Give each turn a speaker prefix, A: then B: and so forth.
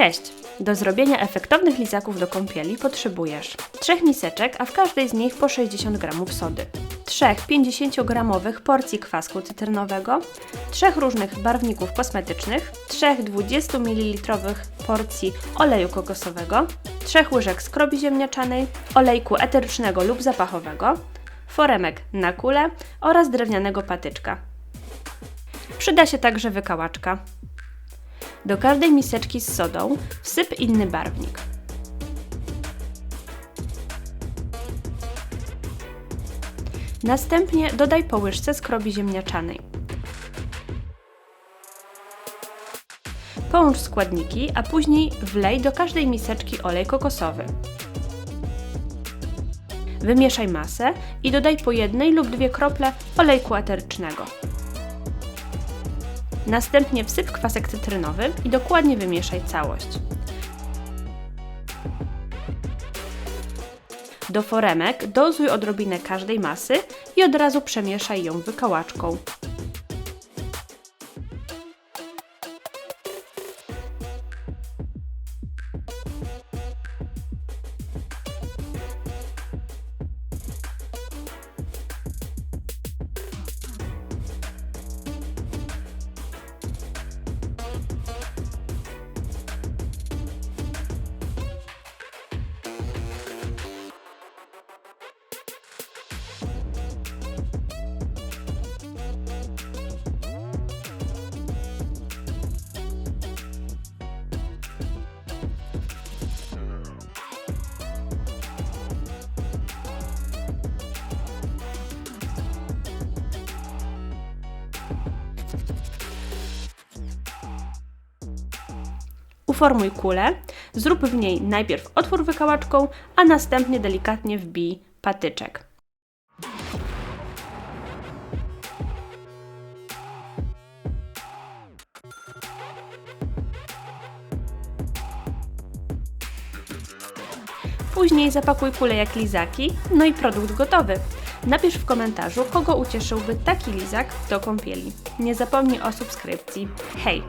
A: Cześć! Do zrobienia efektownych lizaków do kąpieli potrzebujesz trzech miseczek, a w każdej z nich po 60 g sody, trzech 50-gramowych porcji kwasku cytrynowego, trzech różnych barwników kosmetycznych, trzech 20 ml porcji oleju kokosowego, trzech łyżek skrobi ziemniaczanej, olejku eterycznego lub zapachowego, foremek na kulę oraz drewnianego patyczka. Przyda się także wykałaczka. Do każdej miseczki z sodą wsyp inny barwnik. Następnie dodaj po łyżce skrobi ziemniaczanej. Połącz składniki, a później wlej do każdej miseczki olej kokosowy. Wymieszaj masę i dodaj po jednej lub dwie krople olejku eterycznego. Następnie wsyp kwasek cytrynowy i dokładnie wymieszaj całość. Do foremek dozuj odrobinę każdej masy i od razu przemieszaj ją wykałaczką. Uformuj kulę, zrób w niej najpierw otwór wykałaczką, a następnie delikatnie wbij patyczek. Później zapakuj kulę jak lizaki, no i produkt gotowy. Napisz w komentarzu, kogo ucieszyłby taki lizak do kąpieli. Nie zapomnij o subskrypcji. Hej!